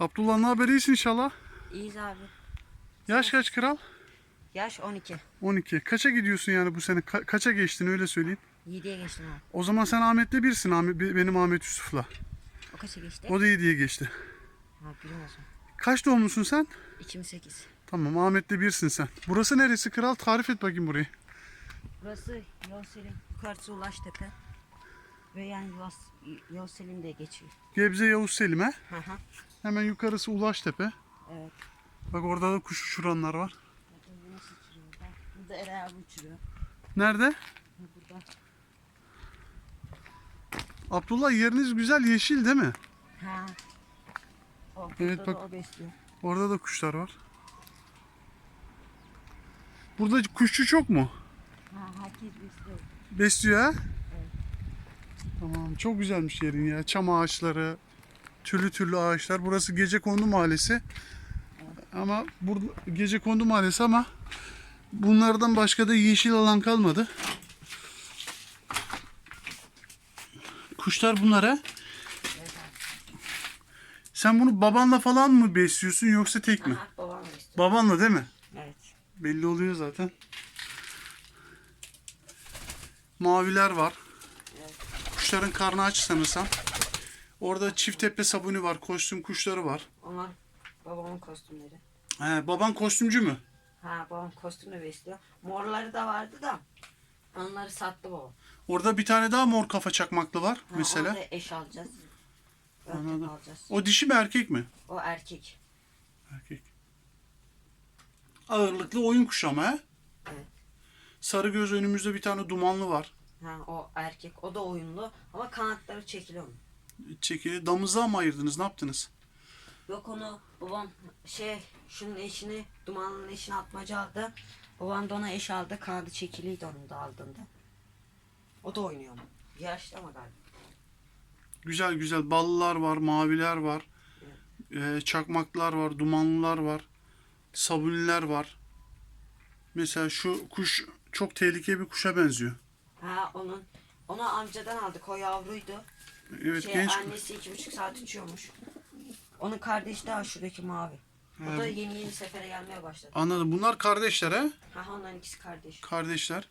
Abdullah ne haber iyisin inşallah. İyiyiz abi. Yaş kaç kral? Yaş 12. 12. Kaça gidiyorsun yani bu sene? Ka- kaça geçtin öyle söyleyeyim. 7'ye geçtim abi. O zaman sen Ahmet'le birsin Ahmet, be- benim Ahmet Yusuf'la. O kaça geçti? O da 7'ye geçti. Ha zaman. Kaç doğumlusun sen? 2008. Tamam Ahmet'le birsin sen. Burası neresi kral? Tarif et bakayım burayı. Burası Yavuz Selim. Yukarısı Ulaştepe. Ve yani Yavuz Selim diye geçiyor. Gebze Yavuz Selim he. Hı hı. Hemen yukarısı Ulaştepe. Evet. Bak orada da kuş uçuranlar var. Burada Eray abi uçuruyor. Nerede? Burada. Abdullah yeriniz güzel yeşil değil mi? Ha. O, Evet, bak. Orada da kuşlar var. Burada kuşçu çok mu? Ha, herkes besliyor. Besliyor ha? Tamam çok güzelmiş yerin ya. Çam ağaçları, türlü türlü ağaçlar. Burası Gecekondu Mahallesi. Ama burada Gecekondu Mahallesi ama bunlardan başka da yeşil alan kalmadı. Kuşlar bunlar ha? Sen bunu babanla falan mı besliyorsun yoksa tek mi? Aha, babam besliyor. Babanla değil mi? Evet. Belli oluyor zaten. Maviler var. Kuşların karnı aç sanırsam. Orada çift tepe sabuni var. Kostüm kuşları var. Onlar babamın kostümleri. He, baban kostümcü mü? Ha babam kostümle besliyor. Morları da vardı da onları sattı babam. Orada bir tane daha mor kafa çakmaklı var Ha, mesela. Orada eş alacağız. Anladım. alacağız. O dişi mi erkek mi? O erkek. Erkek. Ağırlıklı oyun kuşu ama he? Evet. Sarı göz önümüzde bir tane dumanlı var. Ha o erkek. O da oyunlu ama kanatları çekiliyor mu? Çekili. Damızlığa mı ayırdınız? Ne yaptınız? Yok onu babam şey şunun eşini dumanlının eşini atmaca aldı. Babam da ona eş aldı. Kanadı çekiliydi onun da aldığında. O da oynuyor mu? Yaşlı ama galiba. Güzel güzel ballılar var, maviler var. Ee, çakmaklar var, dumanlılar var. Sabuniler var. Mesela şu kuş çok tehlikeli bir kuşa benziyor. Ha onun onu amcadan aldık. O yavruydu. Evet şey, genç. annesi iki buçuk saat uçuyormuş. Onun kardeşi daha şuradaki mavi. O Ha, da yeni yeni sefere gelmeye başladı. Anladım. Bunlar kardeşler he? Ha onların ikisi kardeş. Kardeşler.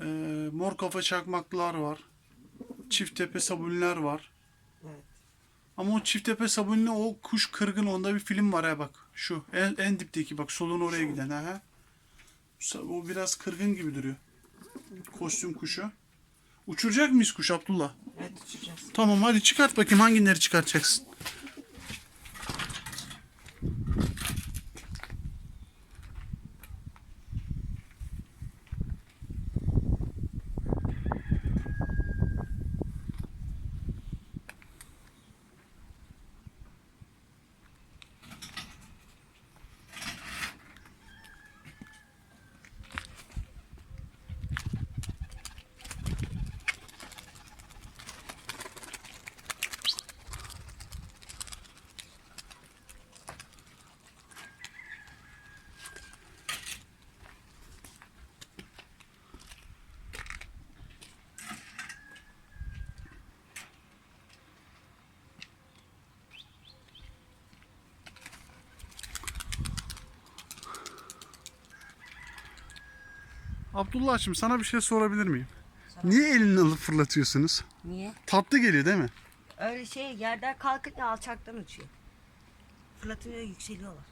Ee, mor kafa çakmaklar var. Çift tepe sabuniler var. Evet. Ama o çift tepe sabunli o kuş kırgın onda bir film var ha bak. Şu en, en dipteki bak solun oraya giden ha. ha. O biraz kırgın gibi duruyor. Kostüm kuşu. Uçuracak mıyız kuş Abdullah? Evet uçacağız. Tamam hadi çıkart bakayım hangileri çıkartacaksın. Abdullah'cığım sana bir şey sorabilir miyim? Niye elini alıp fırlatıyorsunuz? Niye? Tatlı geliyor değil mi? Öyle şey yerden kalkınca alçaktan uçuyor. Fırlatınca yükseliyorlar.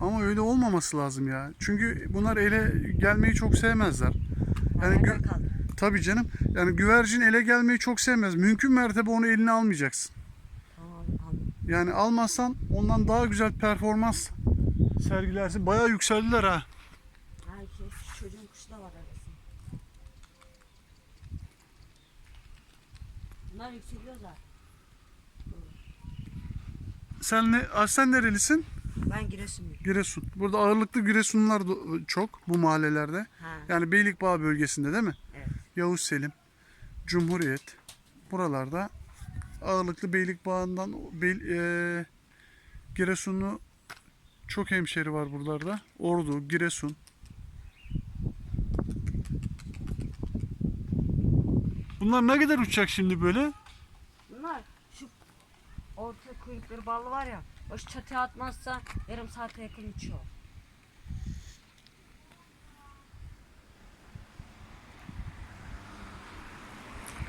Ama öyle olmaması lazım ya. Çünkü bunlar ele gelmeyi çok sevmezler. Yani gö-? Tabii canım. Yani güvercin ele gelmeyi çok sevmez. Mümkün mertebe onu eline almayacaksın. Tamam. Yani almazsan ondan daha güzel performans sergilersin. Bayağı yükseldiler ha. Herkes çocuğun kuşu da var arasında. Bunlar yükseliyor. Sen ne, Aa, sen nerelisin? Ben Giresunluyum. Giresun. Burada ağırlıklı Giresunlular da çok bu mahallelerde. Ha. Yani Beylikbağ bölgesinde değil mi? Evet. Yavuz Selim, Cumhuriyet. Buralarda ağırlıklı Beylikbağ'ından Bey, e, Giresunlu çok hemşeri var buralarda. Ordu, Giresun. Bunlar ne kadar uçacak şimdi böyle? Bunlar şu orta kuyrukları ballı var ya. O şu çatıya atmazsa yarım saate yakın uçuyor.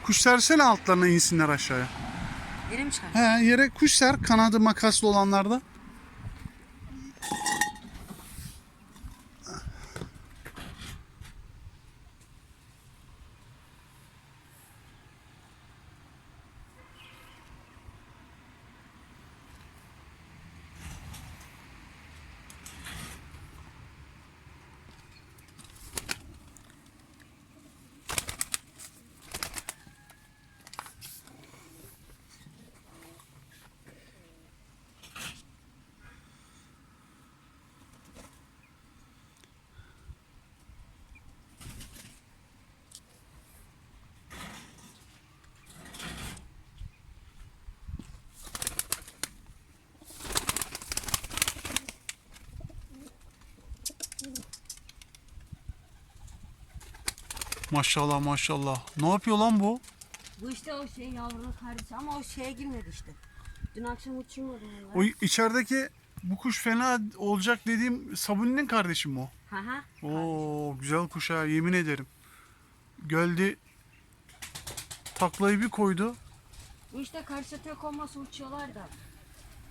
Kuş sersene altlarına insinler aşağıya. Yere mi çıkar? He yere kuş ser kanadı makaslı olanlarda. Maşallah maşallah. Ne yapıyor lan bu? Bu işte o şey yavrunun kardeşi ama o şeye girmedi işte. Dün akşam uçurmadım onlar. O içerideki bu kuş fena olacak dediğim Sabuni'nin kardeşi mi o? Hı hı. Oo güzel kuş ha yemin ederim. Geldi taklayı bir koydu. Bu işte karşı çatıya konması uçuyorlar da.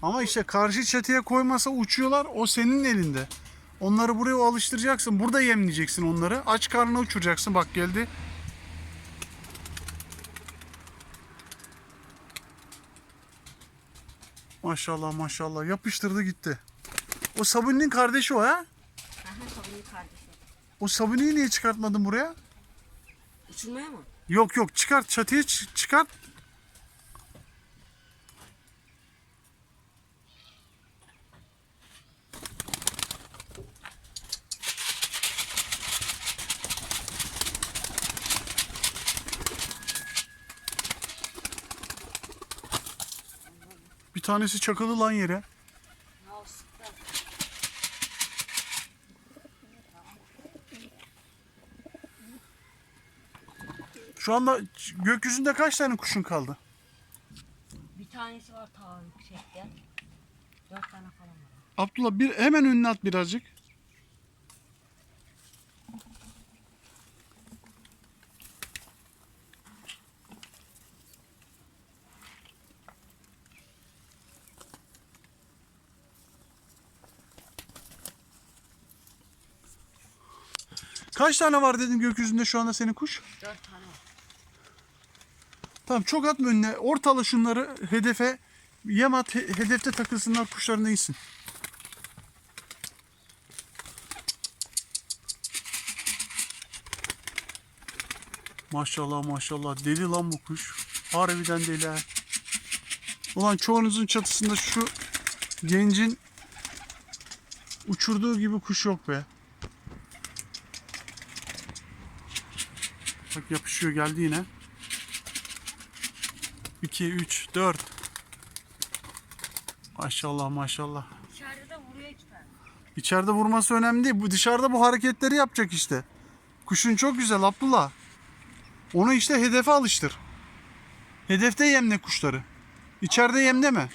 Ama işte karşı çatıya koymasa uçuyorlar o senin elinde. Onları buraya alıştıracaksın. Burada yemleyeceksin onları. Aç karnına uçuracaksın. Bak geldi. Maşallah maşallah yapıştırdı gitti. O Sabuni'nin kardeşi o ha? O Sabuni'yi niye çıkartmadın buraya? Uçurmaya mı? Yok yok çıkart çatıya çı- çıkart. Tanesi çakılı lan yere. Şu anda gökyüzünde kaç tane kuşun kaldı? Bir tanesi var ta yüksekte. Dört tane falan var. Abdullah bir hemen önüne at birazcık. Kaç tane var dedin gökyüzünde şu anda senin kuş? Dört tane var. Tamam çok atma önüne. Ortala şunları hedefe. Yem at he- hedefte takılsınlar kuşların iyisin. Maşallah maşallah deli lan bu kuş. Harbiden deli ha. Ulan çoğunuzun çatısında şu gencin uçurduğu gibi kuş yok be. Bak yapışıyor geldi yine. 2, 3, 4. Maşallah maşallah. İçeride de vuruyor iki tane. İçeride vurması önemli değil. Bu dışarıda bu hareketleri yapacak işte. Kuşun çok güzel Abdullah. Onu işte hedefe alıştır. Hedefte yemle kuşları. İçeride yemleme.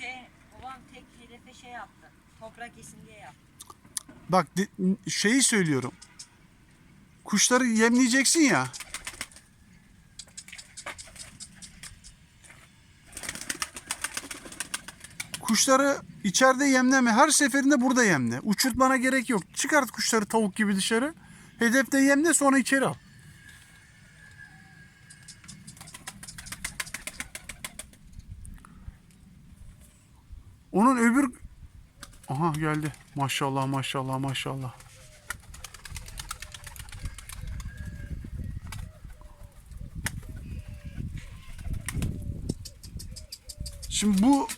Şey, babam tek hedefe şey yaptı. Toprak yesin diye yaptı. Bak şeyi söylüyorum. Kuşları yemleyeceksin ya. Kuşları içeride yemleme. Her seferinde burada yemle. Uçurtmana gerek yok. Çıkart kuşları tavuk gibi dışarı. Hedefte yemle sonra içeri al. Onun öbür... Aha geldi. Maşallah maşallah maşallah. Şimdi bu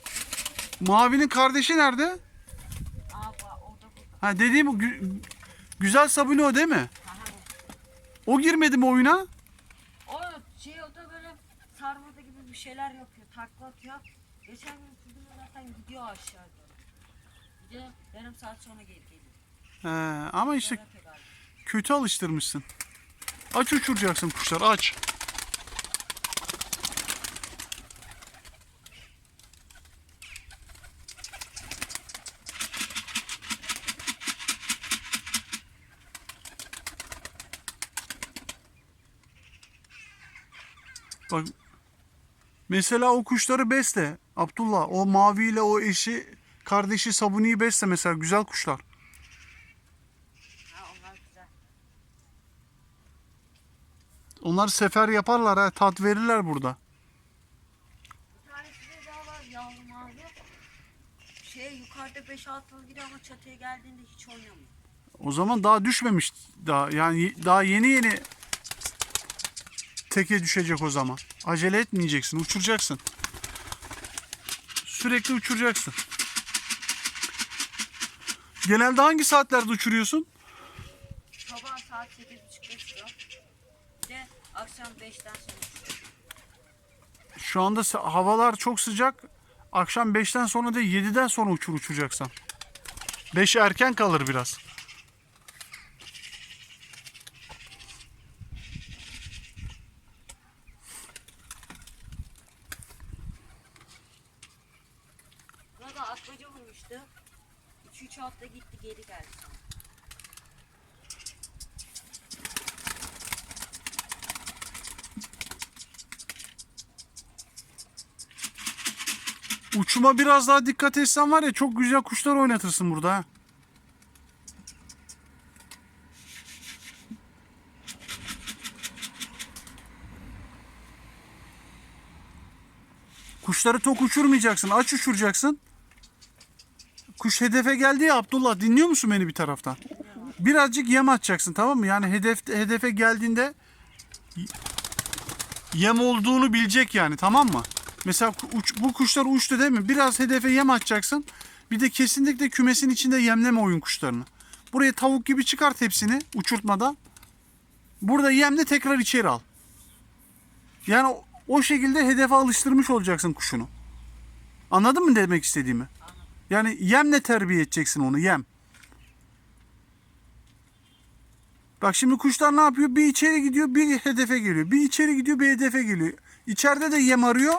mavinin kardeşi nerede? Ha dediğim gü- güzel sabuni o değil mi? O girmedi mi oyuna? O şey o da böyle sarmada gibi bir şeyler yapıyor. Takla atıyor. Geçen gün uçurduğumda zaten gidiyor aşağı doğru. Bir de yarım saat sonra geri geliyor. He, ama işte Merak eder. kötü alıştırmışsın. Aç uçuracaksın kuşlar aç. Bak mesela o kuşları besle. Abdullah o maviyle o eşi kardeşi Sabuni'yi besle mesela güzel kuşlar. Ha onlar güzel. Onlar sefer yaparlar ha tat verirler burada. Bir tanesi de daha var yavrum abi. Şey yukarıda 5-6 gidiyor ama çatıya geldiğinde hiç oynamıyor. O zaman daha düşmemiş daha yani daha yeni yeni teke düşecek o zaman. Acele etmeyeceksin, uçuracaksın. Sürekli uçuracaksın. Genelde hangi saatlerde uçuruyorsun? Sabah saat 8.30'da çıkıyor. Bir de akşam 5'ten sonra. Şu anda havalar çok sıcak. Akşam 5'ten sonra değil 7'den sonra uçur uçuracaksan. 5 erken kalır biraz. Buna da atmaca vurmuştu. 2-3 hafta gitti geri geldi sonra. Uçuma biraz daha dikkat etsen var ya çok güzel kuşlar oynatırsın burada. Kuşları tok uçurmayacaksın. Aç uçuracaksın. Kuş hedefe geldi ya Abdullah dinliyor musun beni bir taraftan? Birazcık yem atacaksın tamam mı? Yani hedef hedefe geldiğinde yem olduğunu bilecek yani tamam mı? Mesela uç- bu kuşlar uçtu değil mi? Biraz hedefe yem atacaksın. Bir de kesinlikle kümesin içinde yemleme oyun kuşlarını. Buraya tavuk gibi çıkart hepsini uçurtmadan. Burada yemle tekrar içeri al. Yani o şekilde hedefe alıştırmış olacaksın kuşunu. Anladın mı demek istediğimi? Yani yemle terbiye edeceksin onu yem. Bak şimdi kuşlar ne yapıyor? Bir içeri gidiyor, bir hedefe geliyor. Bir içeri gidiyor, bir hedefe geliyor. İçeride de yem arıyor.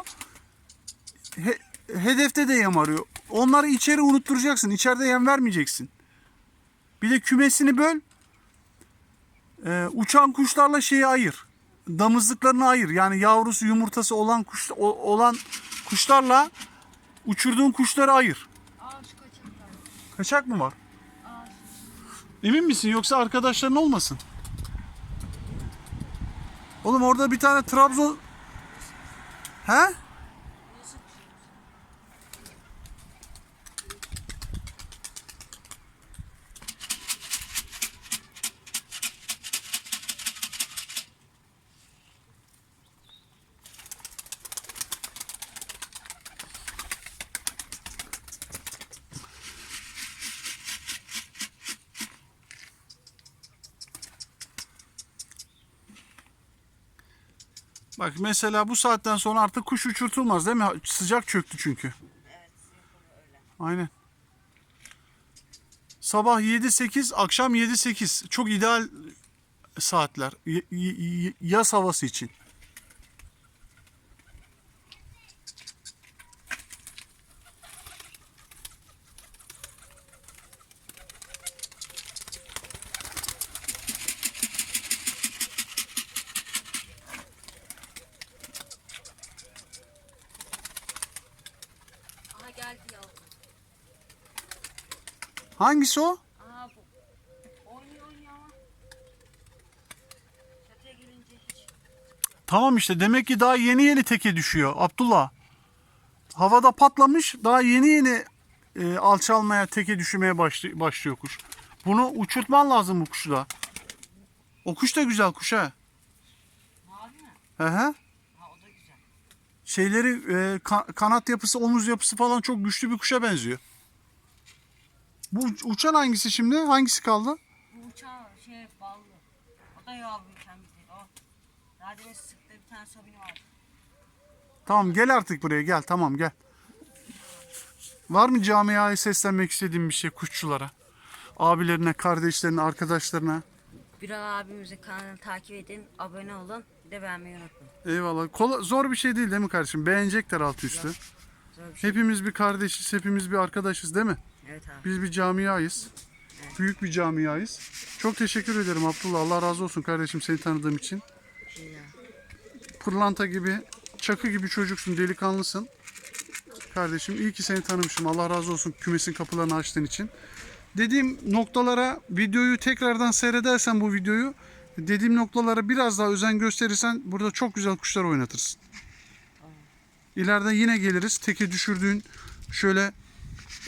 he- hedefte de yem arıyor. Onları içeri unutturacaksın. İçeride yem vermeyeceksin. Bir de kümesini böl. Ee, uçan kuşlarla şeyi ayır. Damızlıklarını ayır. Yani yavrusu yumurtası olan kuş olan kuşlarla uçurduğun kuşları ayır. Kaçak mı var? Emin misin yoksa arkadaşların olmasın? Oğlum orada bir tane Trabzon... He? Bak mesela bu saatten sonra artık kuş uçurtulmaz değil mi? Sıcak çöktü çünkü. evet. Aynen. Sabah 7-8, akşam 7-8. Çok ideal saatler. Y- y- yaz havası için. Hangisi o? Tamam işte demek ki daha yeni yeni teke düşüyor Abdullah. Havada patlamış daha yeni yeni e, alçalmaya teke düşmeye başlı- başlıyor kuş. Bunu uçurtman lazım bu kuşu da. O kuş da güzel kuş ha. Mavi mi? Hı hı. Şeyleri e, ka- kanat yapısı, omuz yapısı falan çok güçlü bir kuşa benziyor. Bu uç- uçan hangisi şimdi? Hangisi kaldı? Bu uçağı şey ballı. O da yavruyken bizi. O. Demin sıkta bir tane sobini vardı. Tamam gel artık buraya gel. Tamam gel. Var mı camiaya seslenmek istediğin bir şey kuşçulara? Abilerine, kardeşlerine, arkadaşlarına. Biral abimizin kanalını takip edin, abone olun, bir de beğenmeyi unutmayın. Eyvallah. Kola, zor bir şey değil değil mi kardeşim? Beğenecekler altı üstü. Zor bir şey. Hepimiz bir kardeşiz, hepimiz bir arkadaşız değil mi? Evet abi. Biz bir camiayız. Büyük bir camiayız. Çok teşekkür ederim Abdullah. Allah razı olsun kardeşim seni tanıdığım için. Ya. pırlanta gibi, çakı gibi çocuksun, delikanlısın. Kardeşim iyi ki seni tanımışım. Allah razı olsun kümesin kapılarını açtığın için. Dediğim noktalara videoyu tekrardan seyredersen bu videoyu dediğim noktalara biraz daha özen gösterirsen burada çok güzel kuşlar oynatırsın. İleride yine geliriz. Teke düşürdüğün şöyle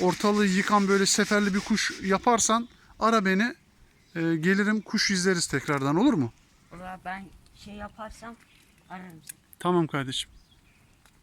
ortalığı yıkan böyle seferli bir kuş yaparsan ara beni. Ee, gelirim kuş izleriz tekrardan olur mu? Ulan ben şey yaparsam ararım seni. Tamam kardeşim.